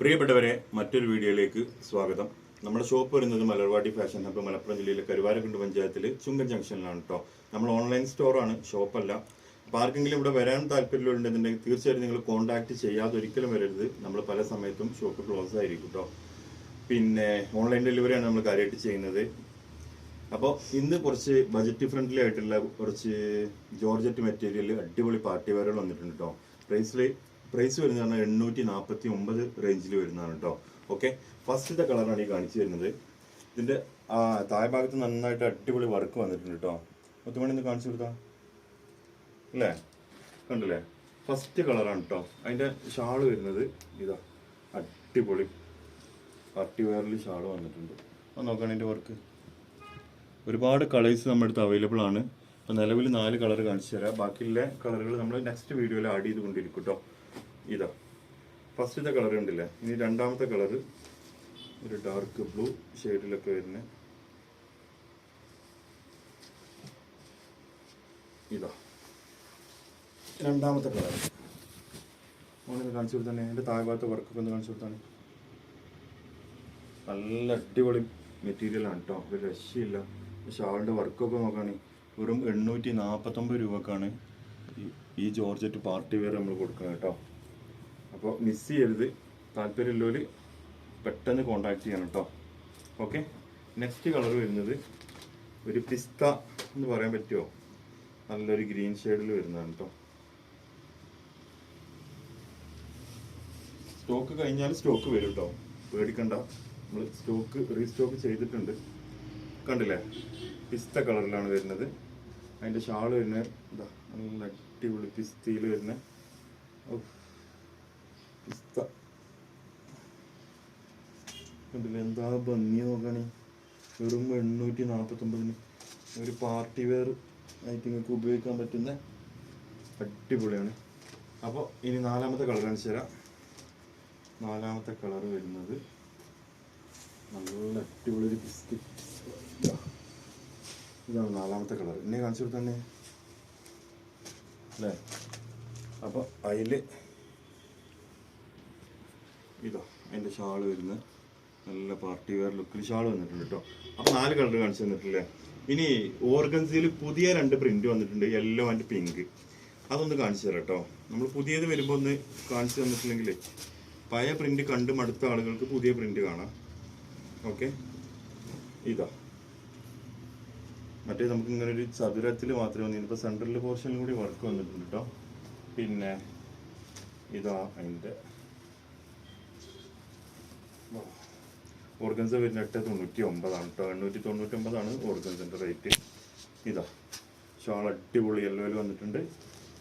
പ്രിയപ്പെട്ടവരെ മറ്റൊരു വീഡിയോയിലേക്ക് സ്വാഗതം. നമ്മുടെ ഷോപ്പ് വരുന്നത് മലർവാടി ഫാഷൻ ഹബ്ബ് മലപ്പുറം ജില്ലയിലെ കരുവാരക്കുണ്ട് പഞ്ചായത്തിൽ ചുങ്കൻ ജംഗ്ഷനിലാണ് കേട്ടോ നമ്മൾ ഓൺലൈൻ സ്റ്റോറാണ് ഷോപ്പല്ല അപ്പോൾ ആർക്കെങ്കിലും ഇവിടെ വരാൻ താല്പര്യമുണ്ടെന്നുണ്ടെങ്കിൽ തീർച്ചയായിട്ടും നിങ്ങൾ കോൺടാക്ട് ചെയ്യാതെ ഒരിക്കലും വരരുത്. നമ്മൾ പല സമയത്തും ഷോപ്പ് ക്ലോസ് ആയിരിക്കും കേട്ടോ പിന്നെ ഓൺലൈൻ ഡെലിവറിയാണ് നമ്മൾ കാര്യമായിട്ട് ചെയ്യുന്നത്. അപ്പോൾ ഇന്ന് കുറച്ച് ബജറ്റ് ഫ്രണ്ട്ലി ആയിട്ടുള്ള കുറച്ച് ജോർജറ്റ് മെറ്റീരിയൽ അടിപൊളി പാർട്ടി വെയറുകൾ വന്നിട്ടുണ്ട് കേട്ടോ പ്രൈസിൽ പ്രൈസ് വരുന്നത് പറഞ്ഞാൽ എണ്ണൂറ്റി നാൽപ്പത്തി ഒമ്പത് റേഞ്ചിൽ വരുന്നതാണ് കേട്ടോ ഓക്കെ ഫസ്റ്റത്തെ കളറാണ് ഈ കാണിച്ചു തരുന്നത്. ഇതിന്റെ ആ താഴെ ഭാഗത്ത് നന്നായിട്ട് അടിപൊളി വർക്ക് വന്നിട്ടുണ്ട് കേട്ടോ മുത്തുമണി ഒന്ന് കാണിച്ചു കൊടുത്താ? അല്ലേ? കണ്ടില്ലേ? ഫസ്റ്റ് കളറാണ് കേട്ടോ അതിന്റെ ഷാൾ വരുന്നത് ഇതാ. അടിപൊളി. പാർട്ടി വെയറിൽ ഷാൾ വന്നിട്ടുണ്ട്. അപ്പോൾ നോക്കുകയാണ് അതിന്റെ വർക്ക് ഒരുപാട് കളേഴ്സ് നമ്മുടെ അടുത്ത് അവൈലബിൾ ആണ്. അപ്പോൾ നിലവിൽ നാല് കളർ കാണിച്ചു തരാം. ബാക്കിയുള്ള കളറുകൾ നമ്മൾ നെക്സ്റ്റ് വീഡിയോയിൽ ആഡ് ചെയ്തുകൊണ്ടിരിക്കും കേട്ടോ ഇതാ. ഫസ്റ്റത്തെ കളർ ഉണ്ടല്ലേ ഇനി രണ്ടാമത്തെ കളർ ഒരു ഡാർക്ക് ബ്ലൂ ഷെയ്ഡിലൊക്കെ വരുന്ന. ഇതാ. രണ്ടാമത്തെ കളർ. ഓനൊന്ന് കാണിച്ചു കൊടുത്തന്നെ. എന്റെ താഴ്ഭാഗത്തെ വർക്കൊക്കെ ഒന്ന് കാണിച്ചു കൊടുത്താണ് നല്ല അടിപൊളി മെറ്റീരിയലാണ് കേട്ടോ ഒരു രക്ഷയില്ല. പക്ഷെ ആളുടെ വർക്കൊക്കെ നോക്കുകയാണെങ്കിൽ വെറും എണ്ണൂറ്റി നാൽപ്പത്തൊമ്പത് രൂപക്കാണ് ഈ- ഈ ജോർജറ്റ് പാർട്ടി വെയർ നമ്മൾ കൊടുക്കുന്നത് കേട്ടോ അപ്പോൾ മിസ് ചെയ്യരുത്. താല്പര്യമുള്ളവർ പെട്ടെന്ന് കോണ്ടാക്ട് ചെയ്യണം കേട്ടോ ഓക്കെ നെക്സ്റ്റ് കളർ വരുന്നത് ഒരു പിസ്ത എന്ന് പറയാൻ പറ്റുമോ നല്ലൊരു ഗ്രീൻ ഷെയ്ഡിൽ വരുന്നതാണ് കേട്ടോ സ്റ്റോക്ക് കഴിഞ്ഞാൽ സ്റ്റോക്ക് വരും കേട്ടോ പേടിക്കണ്ട. നമ്മൾ സ്റ്റോക്ക് റീസ്റ്റോക്ക് ചെയ്തിട്ടുണ്ട്. കണ്ടില്ലേ? പിസ്ത കളറിലാണ് വരുന്നത്. അതിന്റെ ഷാൾ വരുന്നത്. ഇതാ നല്ല അടിപൊളി പിസ്തയിൽ വരുന്ന ഔ, പിസ്ത കണ്ടില്ലേ എന്താ ഭംഗി നോക്കാണ് വെറും എണ്ണൂറ്റി നാൽപ്പത്തൊമ്പതിന് ഒരു പാർട്ടി വെയർ ആയിട്ട് നിങ്ങൾക്ക് ഉപയോഗിക്കാൻ പറ്റുന്ന അടിപൊളിയാണ്. അപ്പോൾ ഇനി നാലാമത്തെ കളർ കാണിച്ചു തരാം. നാലാമത്തെ കളർ വരുന്നത് നല്ല അടിപൊളി ഒരു ബിസ്ക്കറ്റ് ഇതാണ് നാലാമത്തെ കളർ എന്നെ കാണിച്ചു കൊടുത്തന്നെ അല്ലേ? അപ്പോൾ അതിൽ ഇതാ അതിന്റെ ഷാൾ വരുന്നത് നല്ല പാർട്ടി വെയർ ലുക്കിൽ ഷാൾ വന്നിട്ടുണ്ട് കേട്ടോ അപ്പൊ നാല് കളർ കാണിച്ചു തന്നിട്ടില്ലേ? ഇനി ഓർഗൻസിയിൽ പുതിയ രണ്ട് പ്രിന്റ് വന്നിട്ടുണ്ട് യെല്ലോ ആൻഡ് പിങ്ക് അതൊന്ന് കാണിച്ചു തരാം കേട്ടോ നമ്മൾ പുതിയത് വരുമ്പോ ഒന്ന് കാണിച്ചു തന്നിട്ടില്ലെങ്കിൽ പഴയ പ്രിന്റ് കണ്ട് മടുത്ത ആളുകൾക്ക് പുതിയ പ്രിന്റ് കാണാം. ഓക്കെ? ഇതാ. മറ്റേ നമുക്ക് ഇങ്ങനെ ഒരു ചതുരത്തിൽ മാത്രമേ വന്നു ഇപ്പോൾ സെൻട്രൽ പോർഷനിൽ കൂടി വർക്ക് വന്നിട്ടുണ്ട് കേട്ടോ പിന്നെ ഇതാ അതിന്റെ ഓർഗൻസ വരുന്ന എട്ട് തൊണ്ണൂറ്റി ഒമ്പതാണ് കേട്ടോ എണ്ണൂറ്റി തൊണ്ണൂറ്റി ഒമ്പതാണ് ഓർഗൻസിന്റെ റേറ്റ് ഇതാ ഷാൾ അടിപൊളി യെല്ലോയിൽ വന്നിട്ടുണ്ട്.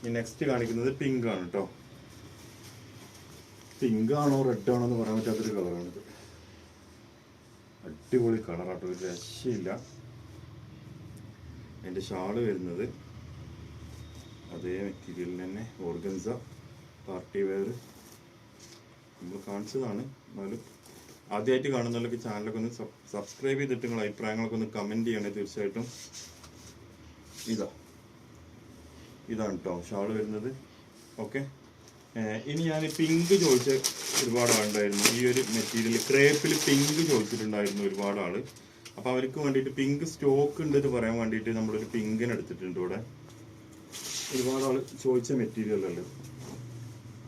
ഈ നെക്സ്റ്റ് കാണിക്കുന്നത് പിങ്ക് ആണ് കേട്ടോ പിങ്ക് ആണോ റെഡ് ആണോ എന്ന് പറയാൻ പറ്റാത്തൊരു കളറാണിത് അടിപൊളി കളറാട്ടോ ഒരു രക്ഷയില്ല. അതിന്റെ ഷാൾ വരുന്നത് അതേ മെറ്റീരിയൽ തന്നെ ഓർഗൻസ പാർട്ടി വെയർ നമ്മൾ കാണിച്ചതാണ്. എന്നാലും ആദ്യമായിട്ട് കാണുന്നവർക്ക് ചാനലൊക്കെ ഒന്ന് സബ്സ്ക്രൈബ് ചെയ്തിട്ട് നിങ്ങൾ അഭിപ്രായങ്ങളൊക്കെ ഒന്ന് കമന്റ് ചെയ്യണേ തീർച്ചയായിട്ടും. ഇതാ. ഇതാണ് കേട്ടോ ഷാൾ വരുന്നത്. ഓക്കെ ഇനി ഞാൻ പിങ്ക് ചോദിച്ച ഒരുപാട് ആളുണ്ടായിരുന്നു. ഈ ഒരു മെറ്റീരിയൽ ക്രേപ്പിൽ പിങ്ക് ചോദിച്ചിട്ടുണ്ടായിരുന്നു ഒരുപാട് ആൾ. അപ്പോൾ അവർക്ക് വേണ്ടിയിട്ട് പിങ്ക് സ്റ്റോക്ക് ഉണ്ട് എന്ന് പറയാൻ വേണ്ടിയിട്ട് നമ്മളൊരു പിങ്കിന് എടുത്തിട്ടുണ്ട് ഇവിടെ. ഒരുപാട് ആൾ ചോദിച്ച മെറ്റീരിയലുണ്ട്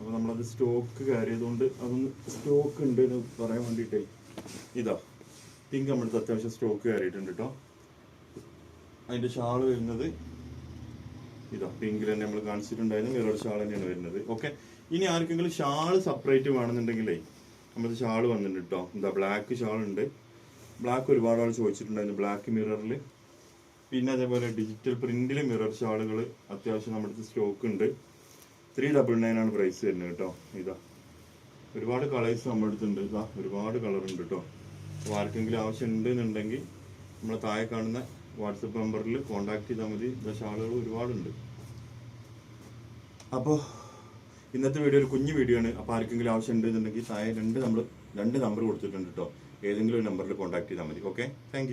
അപ്പോൾ നമ്മളത് സ്റ്റോക്ക് കയറിയതുകൊണ്ട് അതൊന്ന് സ്റ്റോക്ക് ഉണ്ട് എന്ന് പറയാൻ വേണ്ടിയിട്ടേ. ഇതാ പിങ്ക് നമ്മുടെ അത്യാവശ്യം സ്റ്റോക്ക് കയറിയിട്ടുണ്ട് കേട്ടോ അതിന്റെ ഷാൾ വരുന്നത് ഇതാ പിങ്കിൽ തന്നെ നമ്മൾ കാണിച്ചിട്ടുണ്ടായിരുന്നു വേറൊരു ഷാൾ തന്നെയാണ് വരുന്നത്. ഓക്കെ ഇനി ആർക്കെങ്കിലും ഷാൾ സെപ്പറേറ്റ് വേണമെന്നുണ്ടെങ്കിലേ നമ്മൾ ഷാൾ വന്നിട്ടുണ്ട് കേട്ടോ എന്താ ബ്ലാക്ക് ഷാൾ ഉണ്ട്. ബ്ലാക്ക് ഒരുപാട് ആൾ ചോദിച്ചിട്ടുണ്ടായിരുന്നു ബ്ലാക്ക് മിററിൽ പിന്നെ അതേപോലെ ഡിജിറ്റൽ പ്രിന്റിൽ മിറർ ഷാളുകൾ അത്യാവശ്യം നമ്മുടെ സ്റ്റോക്ക് ഉണ്ട്. ത്രീ ഡബിൾ നയൻ ആണ് പ്രൈസ് വരുന്നത് കേട്ടോ. ഇതാ. ഒരുപാട് കളേഴ്സ് നമ്മുടെ അടുത്തുണ്ട്. ഇതാ ഒരുപാട് കളർ ഉണ്ട് കേട്ടോ. അപ്പോൾ ആർക്കെങ്കിലും ആവശ്യം ഉണ്ട് എന്നുണ്ടെങ്കിൽ നമ്മൾ താഴെ കാണുന്ന വാട്സപ്പ് നമ്പറിൽ കോൺടാക്ട് ചെയ്താൽ മതി. ഇതാ ഷാളുകൾ ഒരുപാടുണ്ട്. അപ്പോൾ ഇന്നത്തെ വീഡിയോ ഒരു കുഞ്ഞു വീഡിയോ ആണ്. അപ്പോൾ ആർക്കെങ്കിലും ആവശ്യം ഉണ്ട് എന്നുണ്ടെങ്കിൽ താഴെ രണ്ട് നമ്മൾ രണ്ട് നമ്പർ കൊടുത്തിട്ടുണ്ട് കേട്ടോ. ഏതെങ്കിലും ഒരു നമ്പറിൽ കോൺടാക്ട് ചെയ്താൽ മതി. Okay thank